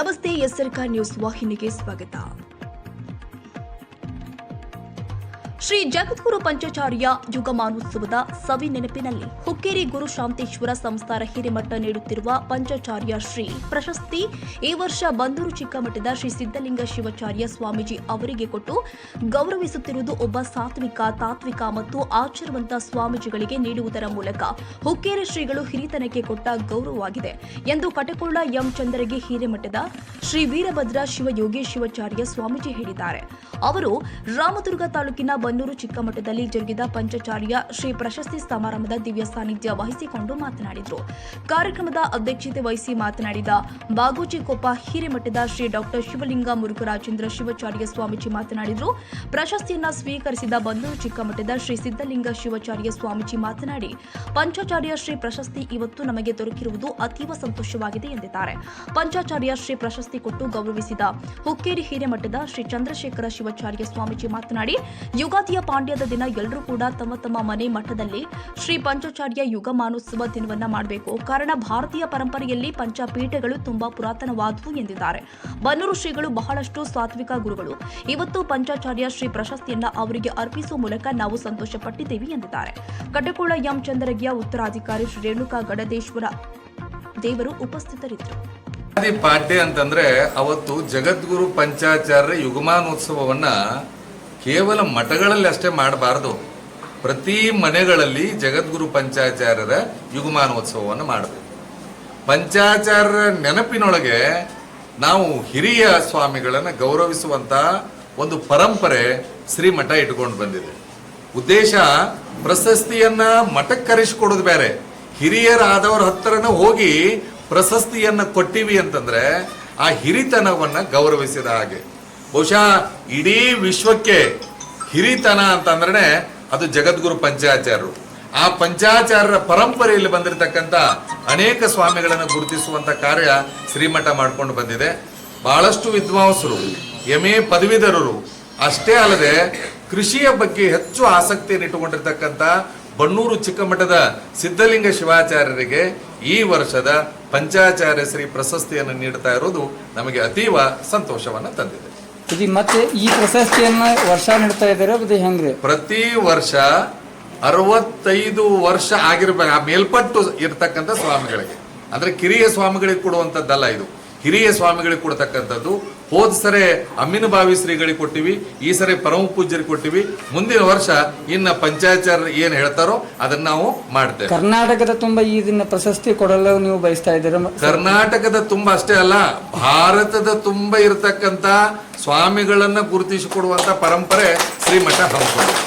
नमस्ते ये सरकार न्यूज़ वाहिनी के स्वागत ಶ್ರೀ ಜಗದ್ಗುರು ಪಂಚಾಚಾರ್ಯ ಯುಗಮಾನೋತ್ಸವದ ಸವಿ ನೆನಪಿನಲ್ಲಿ ಹುಕ್ಕೇರಿ ಗುರು ಶಾಂತೇಶ್ವರ ಸಂಸ್ಥಾನ ಹಿರಿಮಠ ನೀಡುತ್ತಿರುವ ಪಂಚಾಚಾರ್ಯ ಶ್ರೀ ಪ್ರಶಸ್ತಿ ಈ ವರ್ಷ ಬಂದೂರು ಚಿಕ್ಕಮಠದ ಶ್ರೀ ಸಿದ್ದಲಿಂಗ ಶಿವಾಚಾರ್ಯ ಸ್ವಾಮೀಜಿ ಅವರಿಗೆ ಕೊಟ್ಟು ಗೌರವಿಸುತ್ತಿರುವುದು ಒಬ್ಬ ಸಾತ್ವಿಕ, ತಾತ್ವಿಕ ಮತ್ತು ಆಚರವಂತ ಸ್ವಾಮೀಜಿಗಳಿಗೆ ನೀಡುವುದರ ಮೂಲಕ ಹುಕ್ಕೇರಿ ಶ್ರೀಗಳು ಹಿರಿತನಕ್ಕೆ ಕೊಟ್ಟ ಗೌರವವಾಗಿದೆ ಎಂದು ಕಟಕೊಳ್ಳ ಎಂ ಚಂದರಗಿ ಹಿರೇಮಠದ ಶ್ರೀ ವೀರಭದ್ರ ಶಿವಯೋಗಿ ಶಿವಾಚಾರ್ಯ ಸ್ವಾಮೀಜಿ ಹೇಳಿದ್ದಾರೆ. ಅವರು ರಾಮದುರ್ಗ ತಾಲೂಕಿನ ಬನ್ನೂರು ಚಿಕ್ಕಮಠದಲ್ಲಿ ಜರುಗಿದ ಪಂಚಾಚಾರ್ಯ ಶ್ರೀ ಪ್ರಶಸ್ತಿ ಸಮಾರಂಭದ ದಿವ್ಯ ಸಾನ್ನಿಧ್ಯ ವಹಿಸಿಕೊಂಡು ಮಾತನಾಡಿದರು. ಕಾರ್ಯಕ್ರಮದ ಅಧ್ಯಕ್ಷತೆ ವಹಿಸಿ ಮಾತನಾಡಿದ ಬಾಗೂಜಿಕೊಪ್ಪ ಹಿರೇಮಠದ ಶ್ರೀ ಡಾಕ್ಟರ್ ಶಿವಲಿಂಗ ಮುರುಘರಾಜೇಂದ್ರ ಶಿವಾಚಾರ್ಯ ಸ್ವಾಮೀಜಿ ಮಾತನಾಡಿದರು. ಪ್ರಶಸ್ತಿಯನ್ನು ಸ್ವೀಕರಿಸಿದ ಬನ್ನೂರು ಚಿಕ್ಕಮಠದ ಶ್ರೀ ಸಿದ್ದಲಿಂಗ ಶಿವಾಚಾರ್ಯ ಸ್ವಾಮೀಜಿ ಮಾತನಾಡಿ, ಪಂಚಾಚಾರ್ಯ ಶ್ರೀ ಪ್ರಶಸ್ತಿ ಇವತ್ತು ನಮಗೆ ದೊರಕಿರುವುದು ಅತೀವ ಸಂತೋಷವಾಗಿದೆ ಎಂದಿದ್ದಾರೆ. ಪಂಚಾಚಾರ್ಯ ಶ್ರೀ ಪ್ರಶಸ್ತಿ ಕೊಟ್ಟು ಗೌರವಿಸಿದ ಹುಕ್ಕೇರಿ ಹಿರೇಮಠದ ಶ್ರೀ ಚಂದ್ರಶೇಖರ ಶಿವಾಚಾರ್ಯ ಸ್ವಾಮೀಜಿ ಮಾತನಾಡಿ ಯುಗಾದಿಯ ಪಾಂಡ್ಯದ ದಿನ ಎಲ್ಲರೂ ಕೂಡ ತಮ್ಮ ತಮ್ಮ ಮನೆ ಮಠದಲ್ಲಿ ಶ್ರೀ ಪಂಚಾಚಾರ್ಯ ಯುಗಮಾನೋತ್ಸವ ದಿನವನ್ನ ಮಾಡಬೇಕು. ಕಾರಣ ಭಾರತೀಯ ಪರಂಪರೆಯಲ್ಲಿ ಪಂಚಪೀಠಗಳು ತುಂಬಾ ಪುರಾತನವಾದವು ಎಂದಿದ್ದಾರೆ. ಬನ್ನೂರು ಶ್ರೀಗಳು ಬಹಳಷ್ಟು ಸಾತ್ವಿಕ ಗುರುಗಳು. ಇವತ್ತು ಪಂಚಾಚಾರ್ಯ ಶ್ರೀ ಪ್ರಶಸ್ತಿಯನ್ನ ಅವರಿಗೆ ಅರ್ಪಿಸುವ ಮೂಲಕ ನಾವು ಸಂತೋಷ ಪಟ್ಟಿದ್ದೇವೆ ಎಂದಿದ್ದಾರೆ. ಕಟಕೋಳ ಎಂ ಚಂದ್ರಗಿಯ ಉತ್ತರಾಧಿಕಾರಿ ಶ್ರೀ ರೇಣುಕಾ ಗಡದೇಶ್ವರ ದೇವರು ಉಪಸ್ಥಿತರಿದ್ದರು. ಪಾಠ್ಯ ಅಂತಂದ್ರೆ ಅವತ್ತು ಜಗದ್ಗುರು ಪಂಚಾಚಾರ್ಯ ಯುಗಮಾನೋತ್ಸವವನ್ನ ಕೇವಲ ಮಠಗಳಲ್ಲಿ ಅಷ್ಟೇ ಮಾಡಬಾರದು. ಪ್ರತಿ ಮನೆಗಳಲ್ಲಿ ಜಗದ್ಗುರು ಪಂಚಾಚಾರ್ಯರ ಯುಗಮಾನೋತ್ಸವವನ್ನು ಮಾಡಬೇಕು. ಪಂಚಾಚಾರ್ಯರ ನೆನಪಿನೊಳಗೆ ನಾವು ಹಿರಿಯ ಸ್ವಾಮಿಗಳನ್ನು ಗೌರವಿಸುವಂತ ಒಂದು ಪರಂಪರೆ ಶ್ರೀಮಠ ಇಟ್ಕೊಂಡು ಬಂದಿದೆ. ಉದ್ದೇಶ, ಪ್ರಶಸ್ತಿಯನ್ನ ಮಠಕ್ಕೆ ಕರೆಸಿಕೊಡೋದು ಬೇರೆ. ಹಿರಿಯರಾದವರ ಹತ್ತಿರನ ಹೋಗಿ ಪ್ರಶಸ್ತಿಯನ್ನು ಕೊಟ್ಟಿವಿ ಅಂತಂದ್ರೆ ಆ ಹಿರಿತನವನ್ನ ಗೌರವಿಸಿದ ಹಾಗೆ. ಬಹುಶಃ ಇಡೀ ವಿಶ್ವಕ್ಕೆ ಹಿರಿತನ ಅಂತಂದ್ರೆ ಅದು ಜಗದ್ಗುರು ಪಂಚಾಚಾರ್ಯರು ಆ ಪಂಚಾಚಾರ್ಯರ ಪರಂಪರೆಯಲ್ಲಿ ಬಂದಿರತಕ್ಕಂತ ಅನೇಕ ಸ್ವಾಮಿಗಳನ್ನು ಗುರುತಿಸುವಂತ ಕಾರ್ಯ ಶ್ರೀಮಠ ಮಾಡ್ಕೊಂಡು ಬಂದಿದೆ. ಬಹಳಷ್ಟು ವಿದ್ವಾಂಸರು ಎಂ ಎ ಪದವೀಧರರು, ಅಷ್ಟೇ ಅಲ್ಲದೆ ಕೃಷಿಯ ಬಗ್ಗೆ ಹೆಚ್ಚು ಆಸಕ್ತಿಯನ್ನು ಇಟ್ಟುಕೊಂಡಿರ್ತಕ್ಕಂಥ ಬಣ್ಣೂರು ಚಿಕ್ಕಮಠದ ಸಿದ್ಧಲಿಂಗ ಶಿವಾಚಾರ್ಯರಿಗೆ ಈ ವರ್ಷದ ಪಂಚಾಚಾರ್ಯ ಶ್ರೀ ಪ್ರಶಸ್ತಿಯನ್ನು ನೀಡ್ತಾ ಇರೋದು ನಮಗೆ ಅತೀವ ಸಂತೋಷವನ್ನು ತಂದಿದೆ. ಇದು ಮತ್ತೆ ಈ ಪ್ರಶಸ್ತಿಯನ್ನ ವರ್ಷ ನೀಡ್ತಾ ಇದ್ದಾರೆ ಅದು ಹೆಂಗ್ರಿ? ಪ್ರತಿ ವರ್ಷ ಅರವತ್ತೈದು ವರ್ಷ ಆಗಿರ್ಬೇಕು, ಆ ಮೇಲ್ಪಟ್ಟು ಇರ್ತಕ್ಕಂಥ ಸ್ವಾಮಿಗಳಿಗೆ. ಅಂದ್ರೆ ಕಿರಿಯ ಸ್ವಾಮಿಗಳಿಗೆ ಕೊಡುವಂತದ್ದಲ್ಲ ಇದು. ಹಿರಿಯ ಸ್ವಾಮಿಗಳಿಗೆ ಕೊಡ್ತಕ್ಕಂಥದ್ದು. ಹೋದ ಸರಿ ಅಮ್ಮಿನಬಾವಿ ಶ್ರೀಗಳಿಗೆ ಕೊಟ್ಟಿವಿ ಈ ಸರಿ ಪರಮ ಪೂಜ್ಯರಿಗೆ ಕೊಟ್ಟಿವಿ. ಮುಂದಿನ ವರ್ಷ ಇನ್ನ ಪಂಚಾಯಚಾರ ಏನ್ ಹೇಳ್ತಾರೋ ಅದನ್ನ ನಾವು ಮಾಡ್ತೇವೆ. ಕರ್ನಾಟಕದ ತುಂಬಾ ಈ ದಿನ ಪ್ರಶಸ್ತಿ ಕೊಡಲು ನೀವು ಬಯಸ್ತಾ ಇದ್ದೀರಾ? ಕರ್ನಾಟಕದ ತುಂಬಾ ಅಷ್ಟೇ ಅಲ್ಲ ಭಾರತದ ತುಂಬಾ ಇರತಕ್ಕಂತ ಸ್ವಾಮಿಗಳನ್ನ ಗುರುತಿಸಿಕೊಡುವಂತ ಪರಂಪರೆ ಶ್ರೀಮಠ ಹಮ್ಮಿಕೊಂಡಿದೆ